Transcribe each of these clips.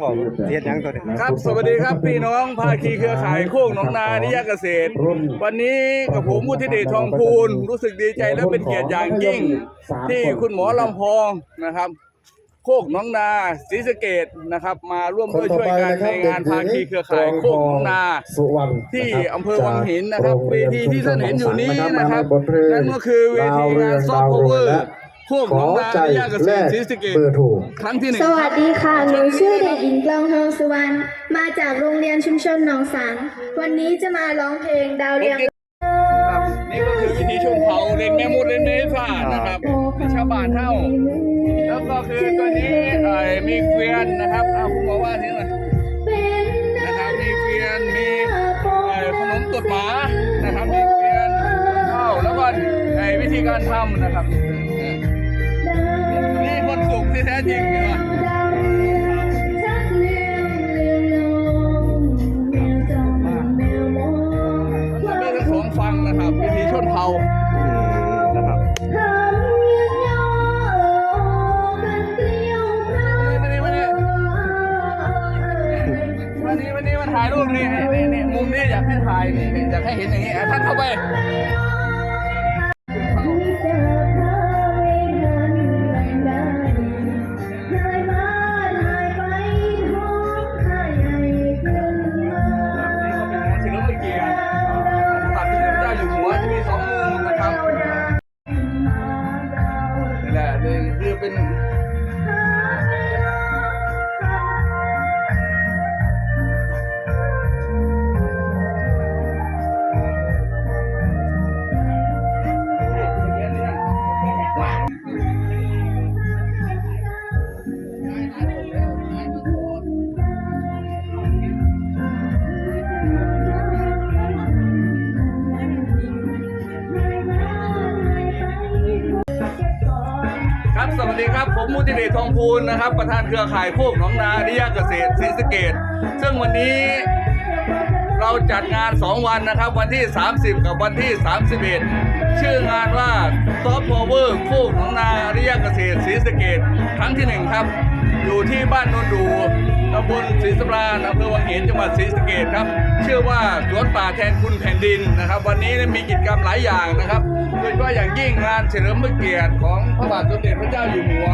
บอกเทียดหยังตัวนี้ครับ สวัสดีครับพี่น้องภาคีเครือข่ายโคกหนองนานิยเกษตร วันนี้กับผมมุทิเดชทองพูนรู้สึกดีใจและเป็นเกียรติอย่างยิ่ง ที่คุณหมอลำพองนะครับ โคกหนองนาศรีสะเกดนะครับ มาร่วมคนด้วยต่อช่วยไปกันนะคในรับงานภาคีเครือข่ายโคกหนองนาสุวรรณที่นะครับอำเภอวังหินนะครับจากเวทีที่ท่านเห็นอยู่นี้นะครับบทเพลงนั่นก็คือเวทีงานซอฟต์พาวเวอร์และ โคกหนองนาขใจนิยเกษแลตรกศรีสะเกดเบอร์โทรครั้งที่หนึ่งสวัสดีค่ะ หนูชื่อเด็กหญิงกลองทองสุวรรณ มาจากโรงเรียนชุมชนหนองสัง วันนี้จะมาร้องเพลงดาวเรืองครับนี่ก็คือวิธีชนเผ่าเล่นแม่มดเล่นเมฟ้านะครับเป็นชาวบ้านเท่า แล้วก็คือตัวนี้เอ่อมีเกวียนนะครับเอาผมบอกว่าที่ เข้าไป ติเดชทองพูนนะครับ ประธานเครือข่ายโคกหนองนาดิยเกษตรศรีสะเกดซึ่งวันนี้เราจัดงาน 2 วันนะครับ วันที่ 30 กับวันที่ 31 ชื่องานว่าซอฟต์พาวเวอร์โคกหนองนานิยเกษตรศรีสะเกดครั้งที่ 1 ครับ อยู่ที่บ้านโนนดู ตำบลศรีสำราอำเภอวังหินจังหวัดศรีสะเกดครับ เชื่อว่าสวนป่าแทนคุณแผ่นดินนะครับ วันนี้มีกิจกรรมหลายอย่างนะครับโดยเฉพาะอย่างยิ่งงานเฉลิมพระเกียรติของพระบาทสมเด็จพระเจ้าอยู่หัว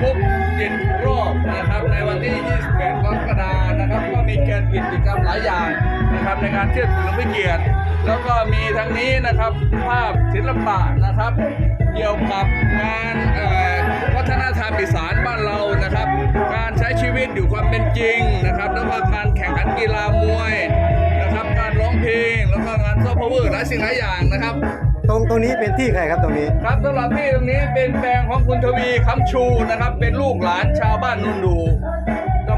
ครบเจ็ดรอบนะครับ ในวันที่ 28กรกฎาคมนะครับ ก็มีการกิจกรรมหลายอย่างนะครับในงานเชิดเฉลิมพระเกียรติ แล้วก็มีทางนี้นะครับภาพศิลปะนะครับ เกี่ยวกับงานเอ่อวัฒนธรรมอีสานบ้านเรานะครับ การใช้ชีวิตอยู่ความเป็นจริงนะครับแล้วก็การแข่งขันกีฬามวยนะครับการร้องเพลงแล้วก็งานซอฟต์พาวเวอร์หลายสิ่งหลายอย่างนะครับตรงตรงนี้เป็นที่ใครครับตรงนี้ ครับสำหรับที่ตรงนี้เป็นแปลงของคุณทวีคำชูนะครับ เป็นลูกหลานชาวบ้านนุนดูต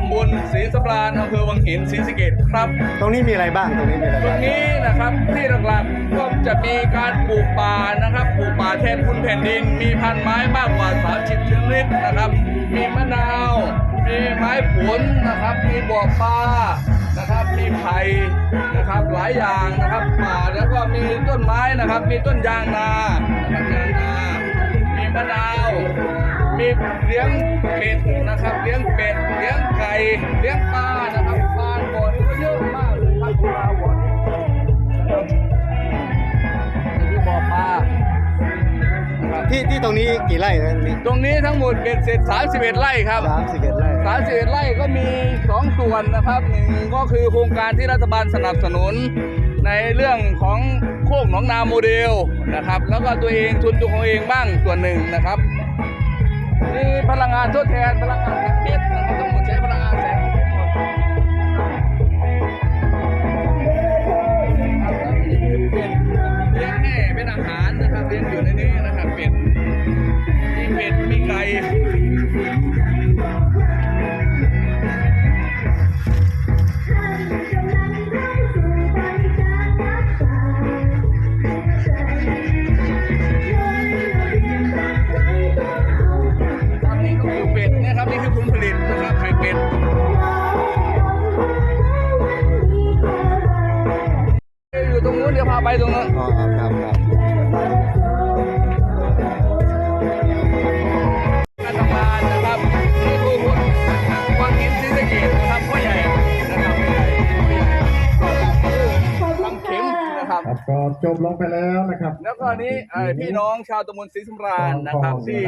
ำบลศรีสำราญอำเภอวังหินศรีสะเกดครับ ตรงนี้มีอะไรบ้างตรงนี้มีอะไรตรบ้างงนี้นะครับที่หลักๆก็จะมีการปลูกป่านะครับปลูกป่าแทนคุณแผ่นดิน มีพันไม้มากกว่า30ชนิดนะครับ มีมะนาว มีไม้ผลนะครับ มีบ่อปลานะครับ มีไผ่นะครับหลายอย่างนะครับป่าแล้วก็มีต้นไม้นะครับ มีต้นยางนานะครับยางนา มีมะนาว มีเลี้ยงเป็ดนะครับ เลี้ยงเป็ด เลี้ยงไก่ เลี้ยงปลานะครับปลาบ่อนี้ก็เยอะมากเลยครับปลาบ่อนี้นะครับนี่คือบ่อปลานะครับที่ที่ตรงนี้กี่ไร่นะตรงนี้ตรงนี้ทั้งหมดเป็นเสร็จ 31 ไร่ครับ สามสิบเอ็ดไร่31ไร่ก็มี2ส่วนนะครับหนึ่งก็คือโครงการที่รัฐบาลสนับสนุนในเรื่องของ โคกหนองนาโมเดลนะครับ แล้วก็ตัวเองทุนตัวของเองบ้างส่วนหนึ่งนะครับนี่พลังงานทดแทนพลังงานแสงอาทิตย์นะครับทั้งใช้พลังงานแสงอาทิตย์หมดครับแล้วนี่คือเป็ดเลี้ยงแห่เป็นอาหารนะครับเลี้ยงอยู่ในนี้นะครับเป็ดมีเป็ดมีไก่ ไปตรงนั้นอ๋อครับครับการทำงานนะครับที่ผู้ความคิดที่สะเกตนะครับพ่อใหญ่นะครับพ่อใหญ่พ่อใหญ่ทำเข็มนะครับก็จบลงไปแล้วนะครับแล้วก็นี้พี่น้องชาวตำบลศรีสมราญนะครับที่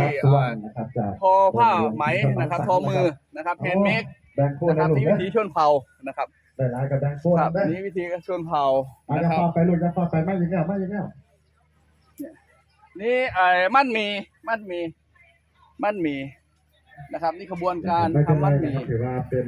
ทอผ้าไหมนะครับทอมือนะครับเพนเมดแนะครับที่วิถีชนเผ่านะครับ ได้หลายกับแบงค์คู่ครับได้นี่วิธีชนเผ่าอานะจะครัฟาบไปลูกจะฟาไปไม่ยิงเงี้ยไม่ยิงเงี้ยนี่ไอ้มั่นมีมั่นมีมั่นมีนะครับ นี่ขบวนการไม่เป็นทำไรมั่นนะมีครับถือว่าเป็น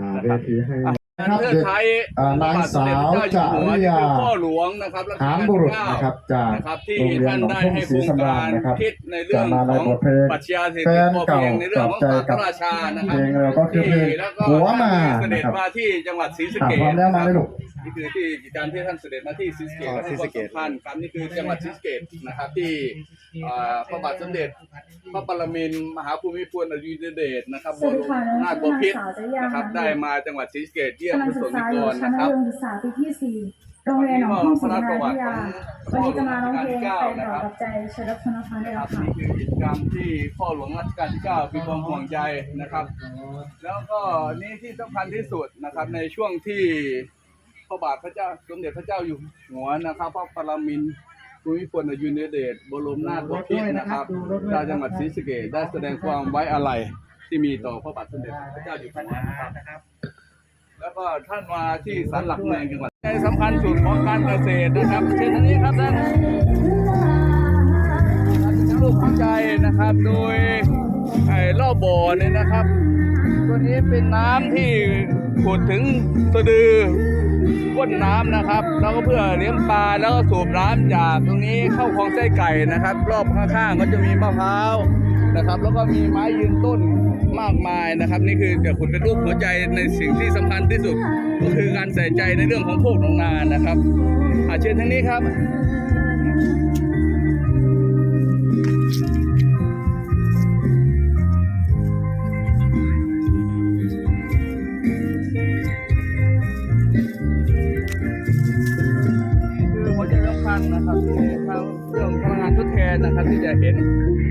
อ่าเวทีให้การ นะครับเทิดไทยอ่านางสาวพระบทสมเด็จพระเจ้าอยู่หัวจริยานี่คือพ่อหลวงนะครับรัชหากานลบุรุษที่เก้านะครับจากนะครับที่โรงเรียนท่านหนองได้ทุ่งให้ศรีโครงสำราการญนะครับคิดในเรื่องจะมาในของบทเพลงปรัชญาเศรษฐกิจพอเพียงในเรื่องของแฟนศาสตเก่าร์พระราชานะครับเพลงเราก็คือเพลงแล้วก็หัวมาท่นที่เสด็จนะครับมาที่จังหวัดศรีสะอะเกพร้อษมแล้วมาเลยลูก นี่คือที่กิจการที่ท่านเสด็จมาที่ศรีสะเกษอ๋อและให้ความศรีสะเกษ สำคัญครับนี่คือจังหวัดศรีสะเกษนะครับที่อ่าพระบาทสมเด็จพระปรมินทรมหาภูมิพลอดุลยเดชนะครับสวัสดีค่ะบรมนาถบพิตรนางสาวจริยานะครับค่ะได้มาจังหวัดศรีสะเกษเยี่ยมกำลังผู้ศึสกนิษากอยู่ชั้นรนะคมัรับธยมศึกษาปีที่สี่โรงเรียนหนองทุ่งศรีนาวิทยาวันนี้จะมาร้องเพลงแฟนเก่ากับใจชยรัตนพันธ์ได้คแล้รัวบค่ะ นี่คือกิจกรรมที่พ่อหลวงรัชกาลที่ 9 มีความห่วงใยนะครับ แล้วก็นี่ที่สำคัญที่สุดนะครับในช่วงที่ พระบาทพระเจ้าสมเด็จพระเจ้าอยู่หัวนะครับ พระปรมินทร์ภูมิพลอดุลยเดชบรมนาถบพิตรนะครับชาวจังหวัดศรีสะเกษได้แสดงความไว้อาลัยที่มีต่อพระบาทสมเด็จพระเจ้าอยู่หัวนะครับ แล้วก็ท่านมาที่สันหลักเมืองจังหวัดในสำคัญสุดของการเกษตรนะครับเช่นอันนี้ครับท่านรูปหัวใจนะครับโดยไอ้รอบบ่อเนี่ยนะครับ ตัวนี้เป็นน้ำที่ขุดถึงสะดือ ก้นน้ำนะครับแล้วก็เพื่อเลี้ยงปลาแล้วก็สูบน้ำจากตรงนี้เข้าคลองไส้ไก่นะครับ รอบข้างๆก็จะมีมะพร้าวนะครับ แล้วก็มีไม้ยืนต้นมากมายนะครับ นี่คือจะขุดเป็นรูปหัวใจในสิ่งที่สำคัญที่สุด ก็คือการใส่ใจในเรื่องของโคกหนองนานะครับอาเชิญทางนี้ครับ จะเห็น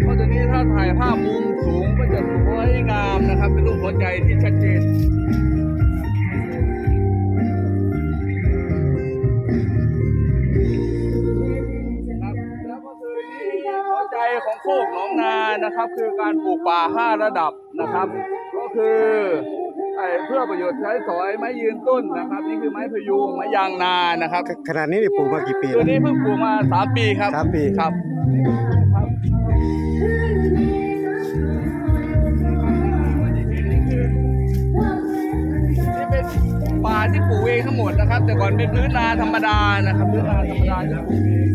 เพราะตัวนี้ถ้าถ่ายภาพมุมสูงก็จะสวยงามนะครับ เป็นรูปหัวใจที่ชัดเจนครับแล้วก็คือนี่หัวใจของโคกหนองนานะครับ คือการปลูกป่าห้าระดับนะครับ ก็คือไอ้เพื่อประโยชน์ใช้สอยไม้ยืนต้นนะครับ นี่คือไม้พยุงไม้ยางนานะครับขนาดนี้นี่ปลูกมากี่ปีตัแล้ววนี้เพิ่งปลูกมาสามปีครับสามปีครับ ป่าที่ปลูกเองทั้งหมดนะครับ แต่ก่อนเป็นพื้นนาธรรมดานะครับพื้นนาธรรมดาที่ปลูกเอง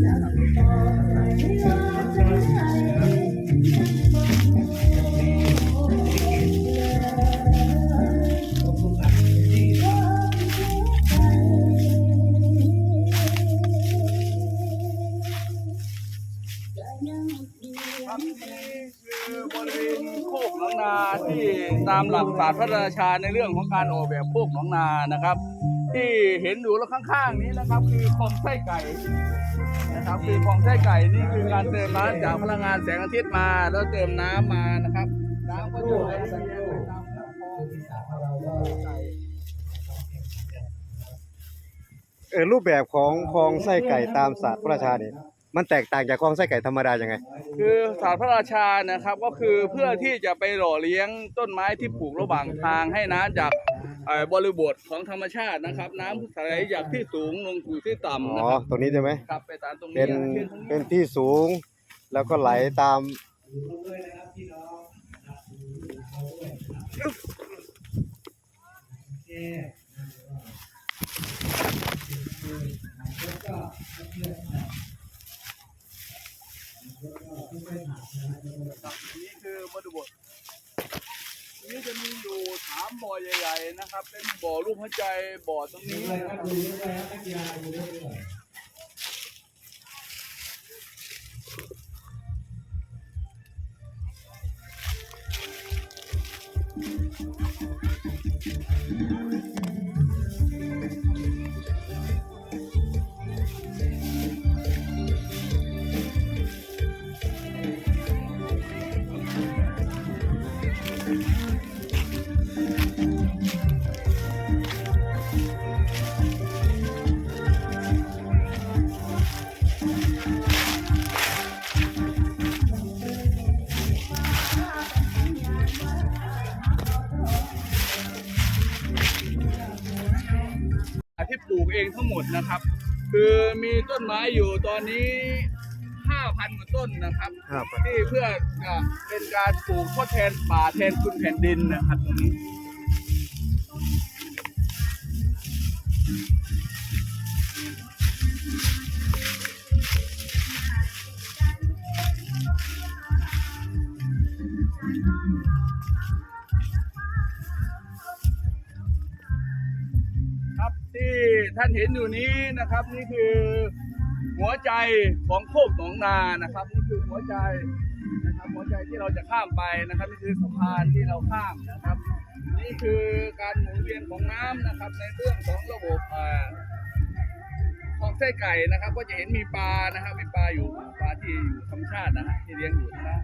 ครับนี่คือบริเวณโคกหนองนาที่ตามหลักศาสตร์พระราชาในเรื่องของการออกแบบโคกหนองนานะครับ ที่เห็นอยู่แล้วข้างๆนี้นะครับ คือคลองไส้ไก่นะครับคือคลองไส้ไก่นี่คือการเติมน้ำจากพลังงานแสงอาทิตย์มา แล้วเติมน้ำมานะครับน้ำก็จะไหลไปตามลำคลองไก่เออรูปแบบของคลองไส้ไก่ตามศาสตร์พระราชาเนี่ย มันแตกต่างจากคลองไส้ไก่ธรรมดายังไง คือศาสตร์พระราชานะครับก็คือเพื่อที่จะไปหล่อเลี้ยงต้นไม้ที่ปลูกระหว่างทางให้น้ำจากเอ่อบริบทของธรรมชาตินะครับ น้ำไหลจากที่สูงลงสู่ที่ต่ำอ๋นะอครับตรงนี้ใช่ไหม ครับไปตามตรงนี้เป็นเช่นตรงนี้ เป็นที่สูง แล้วก็ไหลตามค นี้คือบริบทนี้จะมีอยู่สามบ่อใหญ่ๆนะครับ เป็นบ่อลูกหัวใจบ่อตรงนี้นะครับ มีต้นไม้อยู่ตอนนี้ 5,000กว่าต้นนะครับ ครับ ที่เพื่อจะเป็นการปลูกทดแทนป่าแทนคุณแผ่นดินนะครับตรงนี้ ที่ท่านเห็นอยู่นี้นะครับ นี่คือหัวใจของโคกหนองนานะครับ นี่คือหัวใจนะครับหัวใจที่เราจะข้ามไปนะครับ นี่คือสะพานที่เราข้ามนะครับ นี่คือการหมุนเวียนของน้ำนะครับ ในเรื่องของระบบอ่าของไส้ไก่นะครับ ก็จะเห็นมีปลานะครับมีปลาอยู่ปลาที่อยู่ธรรมชาตินะฮะที่เลี้ยงอยู่นะ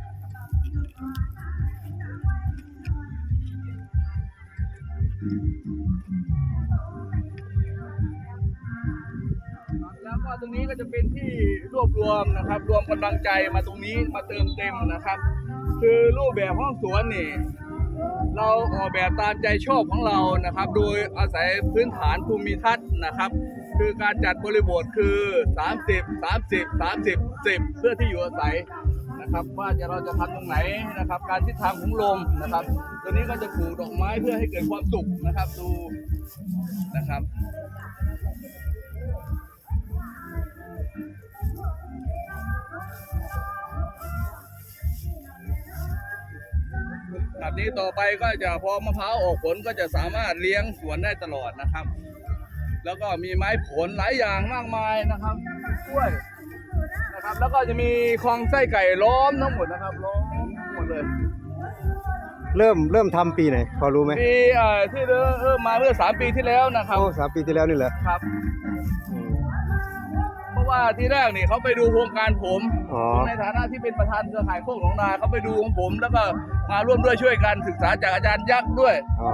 ก็ตรงนี้ก็จะเป็นที่รวบรวมนะครับ รวมกำลังใจมาตรงนี้มาเติมเต็มนะครับ คือรูปแบบห้องสวนนี่เราออกแบบตามใจชอบของเรานะครับ โดยอาศัยพื้นฐานภูมิทัศน์นะครับ คือการจัดบริบทคือ 30 30 30 10 เพื่อที่อยู่อาศัยนะครับ ว่าจะเราจะทำตรงไหนนะครับ การทิศทางของลมนะครับ ตัวนี้ก็จะปลูกดอกไม้เพื่อให้เกิดความสุขนะครับ ดูนะครับ แบบนี้ต่อไปก็จะพอมะพร้าวออกผลก็จะสามารถเลี้ยงสวนได้ตลอดนะครับ แล้วก็มีไม้ผลหลายอย่างมากมายนะครับกล้วยนะครับ แล้วก็จะมีคลองไส้ไก่ล้อมทั้งหมดนะครับล้อมหมดเลยเริ่มเริ่มทำปีไหนพอรู้ไหมปีเอ่อที่เริ่มมาเมื่อสามปีที่แล้วนะครับโอ้สามปีที่แล้วนี่เหรอครับอืมเพราะ ว่าที่แรกนี่เขาไปดูโครงการผมอ๋อ ผมในฐานะที่เป็นประธานเครือข่ายโคกหนองนาเขาไปดูของผม แล้วก็มาร่วมด้วยช่วยกันศึกษาจากอาจารย์ยักษ์ด้วยอ๋อ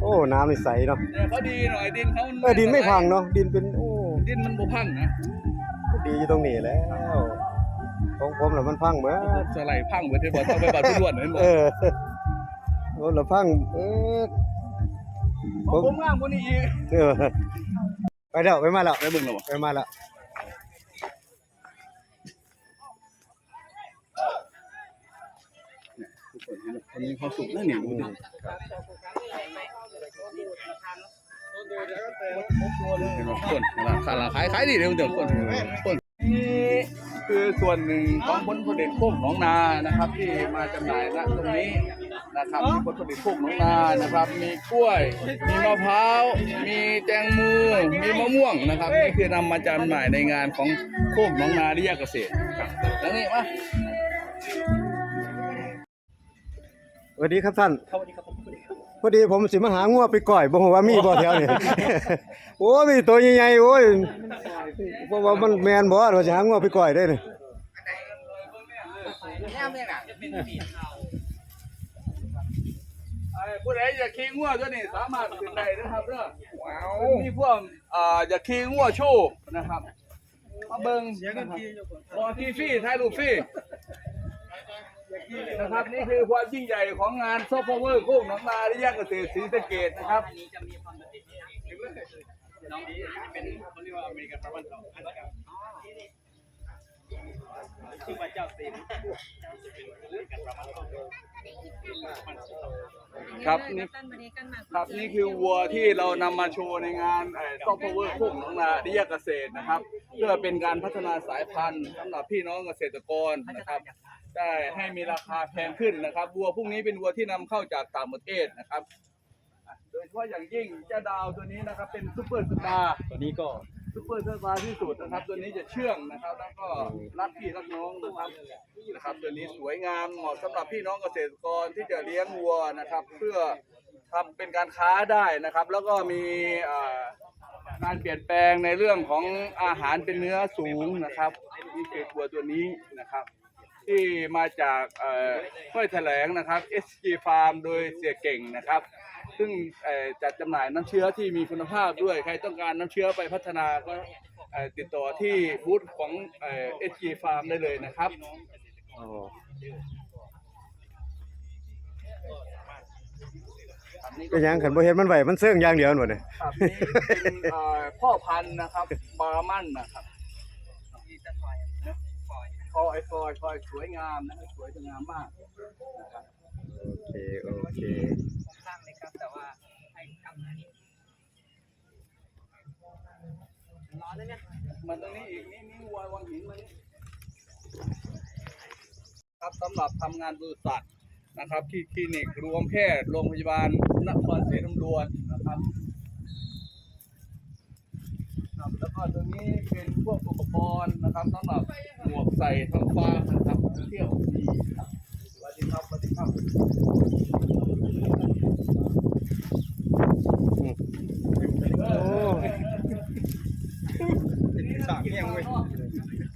โอ้น้ำนี่ใสเนาะเนี่ยเขาดีหน่อยดินเขาเออดินไม่พังเนาะดินเป็นโอ้ดินมันบ่พังนะดีอยู่ตรงนี้แล้วของผมน่ะมันพังเหมือนสไลด์พังเหมือนที่บอกต้องไปบัดทุรวนเห็นบ่เออโอ้ละพังเออของผมงามกว่านี้อีกเออ ไปแล้วไปมาแล้วไปเบิ่งแล้วบ่ไปมาแล้วคนนี้เขาสุกแล้วเนี่ยดูดิเห็นบ่คนเห็นบ่ขายขายขายดีเดี๋ยวเดี๋ยวคนคนนี่คือส่วนหนึ่งของผลผลิตโคกหนองนานะครับ ที่มาจำหน่ายณตรงนี้ นะครับ มีผลผลิตโคกหนองนานะครับ มีกล้วย มีมะพร้าว มีแตงโมมีมะม่วงนะครับนี่คือนำมาจำหน่ายในงานของโคกหนองนาที่แยกเกษตรครับแล้วนี่มาสวัสดีครับท่านพอดีผมสิมาหางัวไปก่อยบ่ฮู้ว่ามีบ่แถวนี้โอ้มีตัวใหญ่ๆโอ้ยเพราะว่ามันแม่นบ่ว่าสิหางัวไปก่อยได้นี่ ไอ้ผู้ใดอยากขี่งัวตัวนี้สามารถขึ้นได้นะครับเด้อว้าวมีพวกอ่าอยากขี่งัวโชว์นะครับมาเบิ่งนะครับบ่ขี่ฟรีถ่ายรูปฟรีนะครับนี่คือความยิ่งใหญ่ของงานซอฟต์พาวเวอร์โคกหนองนาที่แยกเกษตรศรีสะเกษนะครับครับนี่ ครับนี่คือวัวที่เรานำมาโชว์ในงานซอฟต์พาวเวอร์โคกหนองนาที่แยกเกษตรนะครับ เพื่อเป็นการพัฒนาสายพันธุ์สำหรับพี่น้องเกษตรกรนะครับได้ให้มีราคาแพงขึ้นนะครับวัวพวกนี้เป็นวัวที่นำเข้าจากต่างประเทศนะครับ โดยเฉพาะอย่างยิ่งเจ้าดาวตัวนี้นะครับเป็นซูเปอร์สตาร์ ตัวนี้ก็ ซูเปอร์สตาร์ที่สุดนะครับ ตัวนี้จะเชื่องนะครับ แล้วก็รักพี่รักน้องนะครับนะครับ ตัวนี้สวยงามเหมาะสำหรับพี่น้องเกษตรกรที่จะเลี้ยงวัวนะครับ เพื่อทำเป็นการค้าได้นะครับ แล้วก็มีการเปลี่ยนแปลงในเรื่องของอาหารเป็นเนื้อสูงนะครับนี่คือตัวตัวนี้นะครับ ที่มาจากเอ่อห้วยแถลงนะครับ SG Farm โดยเสียเก่งนะครับ ซึ่งเอ่อจัดจำหน่ายน้ำเชื้อที่มีคุณภาพด้วย ใครต้องการน้ำเชื้อไปพัฒนาก็เอ่อติดต่อที่บูธของเอ่อ SG Farm ได้เลยนะครับอ๋อนนี่ก็เป็นหยังขันบ่เห็นมันไหวมันเสื่องอย่างเดียวหนวดเนี่ยครับนี่เป็นเอ่อพ่อพันธุ์นะครับบาร์มันนะครับคอยคอยคอยสวยงามนะครับสวยงามมากนะครับโอเค โอเค ครับ แต่ว่าให้กลับมานี่ร้อนแล้วเนี่ยมันตรงนี้อีกนี่นี่วัววังหินมานี่ครับสำหรับทำงานบริษัทนะครับ ที่คลินิกรวมแพทย์โรงพยาบาลนครศรีธรรมราชนะครับครับแล้วก็ตรงนี้เป็นพวกอุปกรณ์นะครับสำหรับหมวกใส่ท้งฟ้านะครับเที่ยวดีครับสวัสดีครับสวัสดีครับ โอ้ สามเนี่ยเว้ย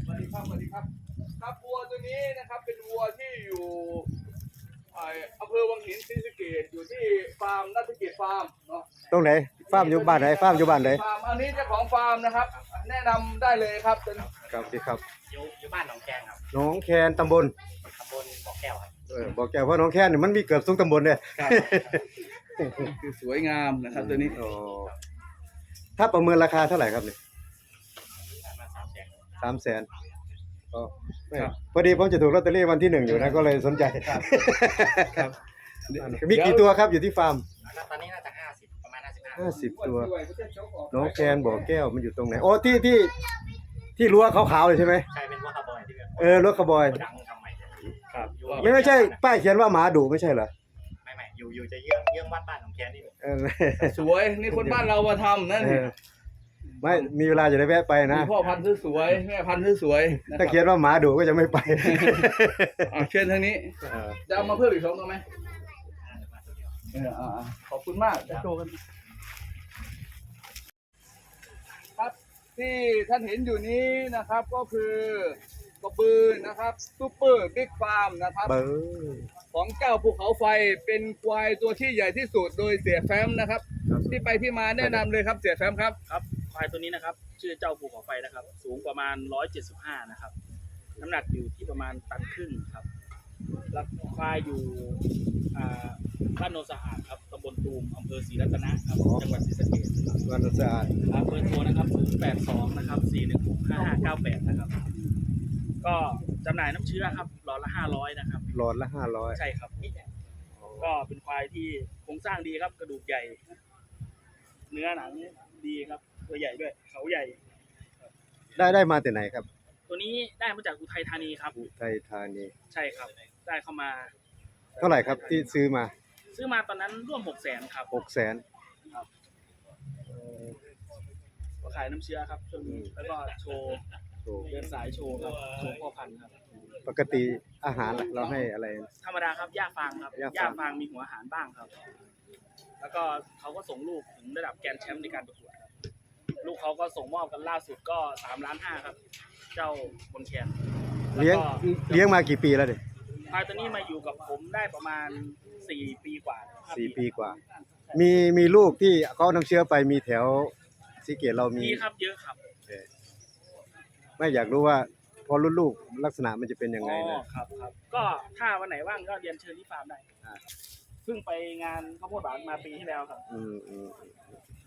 สวัสดีครับสวัสดีครับ ครับวัวตัวนี้นะครับ เป็นวัวที่อยู่ไอ้อำเภอวังหินศรีสะเกษอยู่ที่ฟาร์มนัฐกิจฟาร์มเนาะ ต รงไหนฟาร์มอยู่บ้านไหนฟาร์มอยู่บ้านไหนฟาร์มอันนี้เจ้าของฟาร์มนะครับ แนะนำได้เลยครับเป็นครับดีครับอยู่อยู่บ้านหนองแกงครับหน้องแคนตำบลตำบลบ่อแก้วครับ เออบอกแกว่าหน้องแคนนี่มันมีเกือบทุกตำบลเนี่ยคือสวยงามนะครับตัวนี้โอ้ถ้าประเมินราคาเท่าไหร่ครับเนี่ยมาสามแสนสามแสนก็ไม่พอดีผมจะถูกลอตเตอรี่วันที่หนึ่งอยู่นะก็เลยสนใจ มีกี่ตัวครับอยู่ที่ฟาร์ม แล้วตอนนี้น่าจะห้าสิบประมาณ ห้าสิบห้าห้าสิบตัว น้องแคนบ่อแก้วมันอยู่ตรงไหนโอ้ที่ที่ที่รั้วขาวๆเลยใช่ไหมใช่เป็นว่าคาร์บอยที่แบบเออรถขบอยดังทำใหม่เลยครับอยู่ไม่ไม่ใช่ป้ายเขียนว่าหมาดุไม่ใช่เหรอไม่ไม่อยู่อยู่จะเยื่องเยื่องวัดบ้านหนองแกงนี่เออสวยนี่คนบ้านเรามาทำนั่นเออไม่มีเวลาจะได้แวะไปนะมีพ่อพันธุ์สวยๆแม่พันธุ์สวยๆนะคถ้ารับเขียนว่าหมาดุก็จะไม่ไปอะเชิญทางนี้เออจะเอามาเพิ่มอีกสองตัวไหมมาตัวเดียวเอออ่าๆขอบคุณมากจะโชว์กัน ที่ท่านเห็นอยู่นี้นะครับก็คือกระบือนะครับซูเปอร์บิ๊กฟาร์มนะครับ เบอร์ของเจ้าภูเขาไฟเป็นควายตัวที่ใหญ่ที่สุดโดยเสียแฟ้มนะครับ ที่ไปที่มาแนะนำเลยครับเสียแฟ้มครับครับควายตัวนี้นะครับ ชื่อเจ้าภูเขาไฟนะครับ สูงประมาณ 175 นะครับ น้ำหนักอยู่ที่ประมาณตันครึ่งครับ แล้วควายอยู่อ่าบ้านโนนสะอาดครับ ตำบลตูมอำเภอศรีรัตนะครับจังหวัดศรีสะเกษครับวันสะอาดอ่าเบอร์โทรนะครับ 082 นะครับ 416 5598 นะครับ ก็จำหน่ายน้ำเชื้อครับ หลอดละ 500 นะครับ หลอดละห้าร้อยใช่ครับ ก็เป็นควายที่โครงสร้างดีครับ กระดูกใหญ่ เนื้อหนังดีครับ ตัวใหญ่ด้วย เขาใหญ่ ได้ได้มาแต่ไหนครับ ตัวนี้ได้มาจากอุทัยธานีครับ อุทัยธานี ใช่ครับ ได้เข้ามา เท่าไหร่ครับที่ซื้อมา ซื้อมาตอนนั้นร่วมหกแสนครับหกแสนก็ขายน้ำเชื้อครับช่วงนี้แล้วก็โชว์เดินสายโชว์ครับโชว์พ่อพันธุ์ครับ ปกติอาหารล่ะเราให้อะไร ธรรมดาครับหญ้าฟางครับหญ้าฟางหญ้าฟางมีหัวอาหารบ้างครับ แล้วก็เขาก็ส่งลูกถึงระดับแกรนด์แชมป์ในการประกวดครับลูกเขาก็ส่งมอบกันล่าสุดก็สามล้านห้าครับ เจ้าบนแคนแล้วเลี้ยงก็เลี้ยงมากี่ปีแล้วเด็ควายตัวนี้มาอยู่กับผมได้ประมาณ สี่ปีกว่าห้าสี่ปีกว่า มีมีลูกที่เขานำเชื้อไปมีแถวสีเกตเรามีมีครับเยอะครับไม่อยากรู้ว่า พอรุ่นลูกลักษณะมันจะเป็นยังไงอ๋นะ อครับครับ ก็ถ้าวันไหนว่างก็เรียนเชิญที่ฟาร์มได้อ่า เพิ่งไปงานข้าวโพดหวานมาปีที่แล้วครับอืมอืม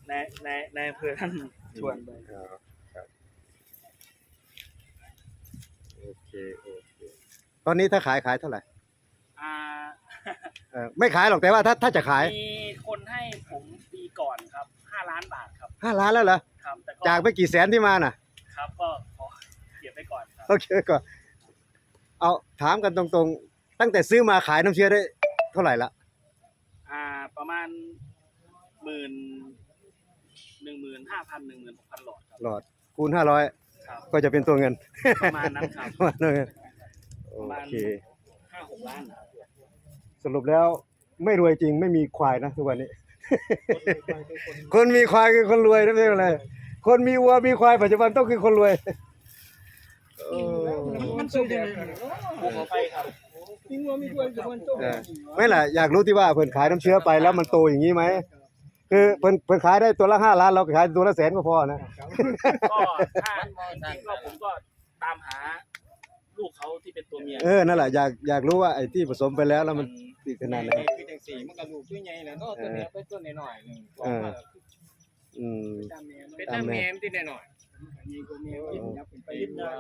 ในในในอำเภอท่านชวนไป อ๋อครับโอเคโอเคตอนนี้ถ้าขายขายเท่าไหร่ อ่า เออไม่ขายหรอกแต่ว่าถ้าถ้าจะขายมีคนให้ผมปีก่อนครับห้าล้านบาทครับห้าล้านแล้วเหรอครับแต่ก็จากไปกี่แสนที่มาน่ะครับก็ขอเก็บไว้ก่อนครับโอเคก่อนเอาถามกันตรงๆ ตั้งแต่ซื้อมาขายน้ำเชื้อได้เท่าไหร่ละอ่าประมาณหมื่นหนึ่งหมื่นห้าพันหนึ่งหมื่นหกพันหลอดครับหลอดคูณห้าร้อยครับ ก็จะเป็นตัวเงินประมาณนั้นครับ ประมาณนั้นโอประมาณเค ห้าหกล้านครับ สรุปแล้วไม่รวยจริงไม่มีควายนะทุกวันนี้ คนมีควายคือคนรวยนะไม่ใช่อะไรคนมีวัวมีควายปัจจุบันต้องคือคนรวยเออมันสู้ยังไงผมขอไปครับเออไม่ล่ะอยากรู้ที่ว่าเพิ่นขายน้ำเชื้อไปแล้วมันโตอย่างนี้ไหมคือเพิ่นเพิ่นขายได้ตัวละห้าล้านเราขายตัวละแสนก็พอนะก็ถ้าจริงๆก็ผมก็ตามหา ลูกเขาที่เป็นตัวเมียเออนั่นแหละอยากอยากรู้ว่าไอ้ที่ผสมไปแล้วแล้วมันติดขนาดไหนคือจังสี่มันก็ลูกตัวใหญ่แล้วเนาะตัวเนี้ยเป็นตัวน้อยๆหนึงเอออืมเป็นน้ำแมมที่น้อยๆนี่ก็แมวกินยับเป็นไปกินว่า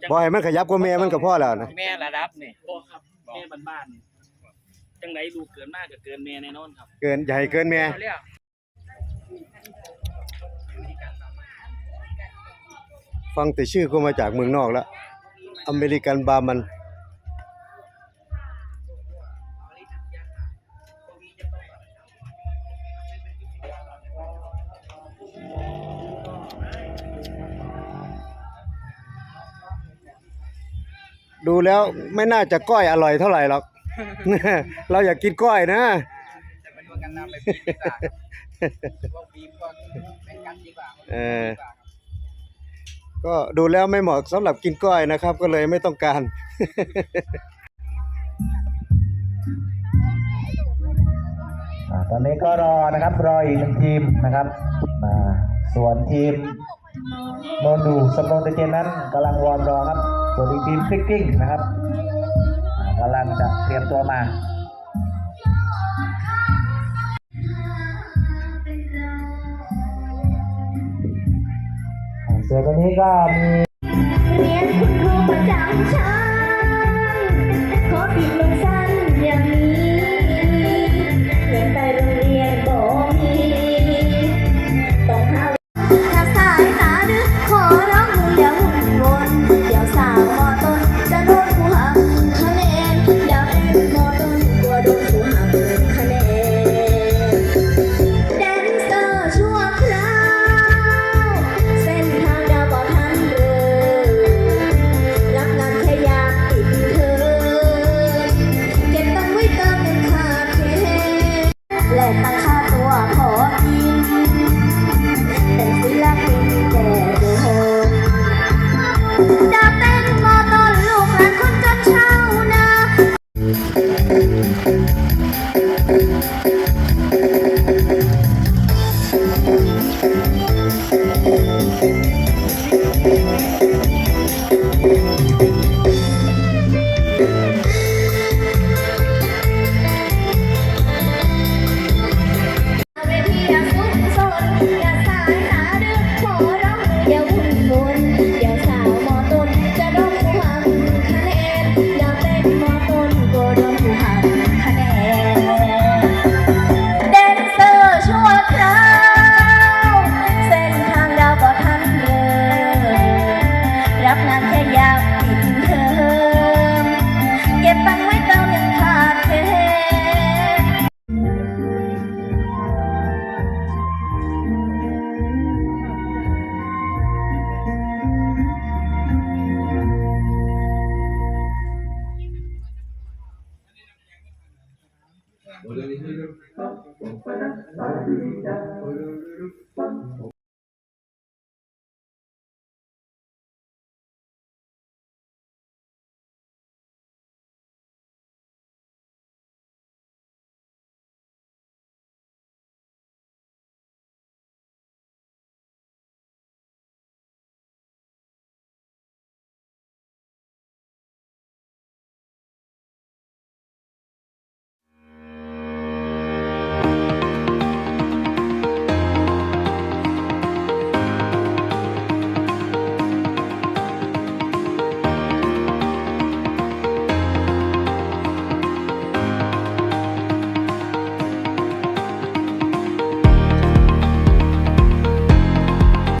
ครับบ่ให้มันขยับกว่าแม่มันก็พอแล้วนะแม่ระดับนี่พ่อครับแม่บ้านๆจังไหนลูกเกินมากก็เกินแม่แน่นอนครับ เกินใหญ่เกินแม่เขาเรียกฟังแต่ชื่อก็มาจากเมืองนอกแล้ว อเมริกันบาร์มัน ดูแล้วไม่น่าจะก้อยอร่อยเท่าไหร่หรอก เราอยากกินก้อยนะจะเป็นว่ากันน้ำไปปีดีกว่าว่าปีก่อนเป็นกันดีกว่าเออก็ ก็ดูแล้วไม่เหมาะสำหรับกินก้อยนะครับ ก็เลยไม่ต้องการ อ่าตอนนี้ก็รอนะครับ รออีกหนึ่งทีมนะครับอ่าส่วนทีมโนนดูสมบูรณ์เจนนั้นกำลังวอร์มรอครับ ส่วนอีกทีมคลิกกิ้งนะครับอ่ากำลังจะเตรียมตัวมา ส่วนตันนี้ก็มีเรียนคุณครูประจำชั้น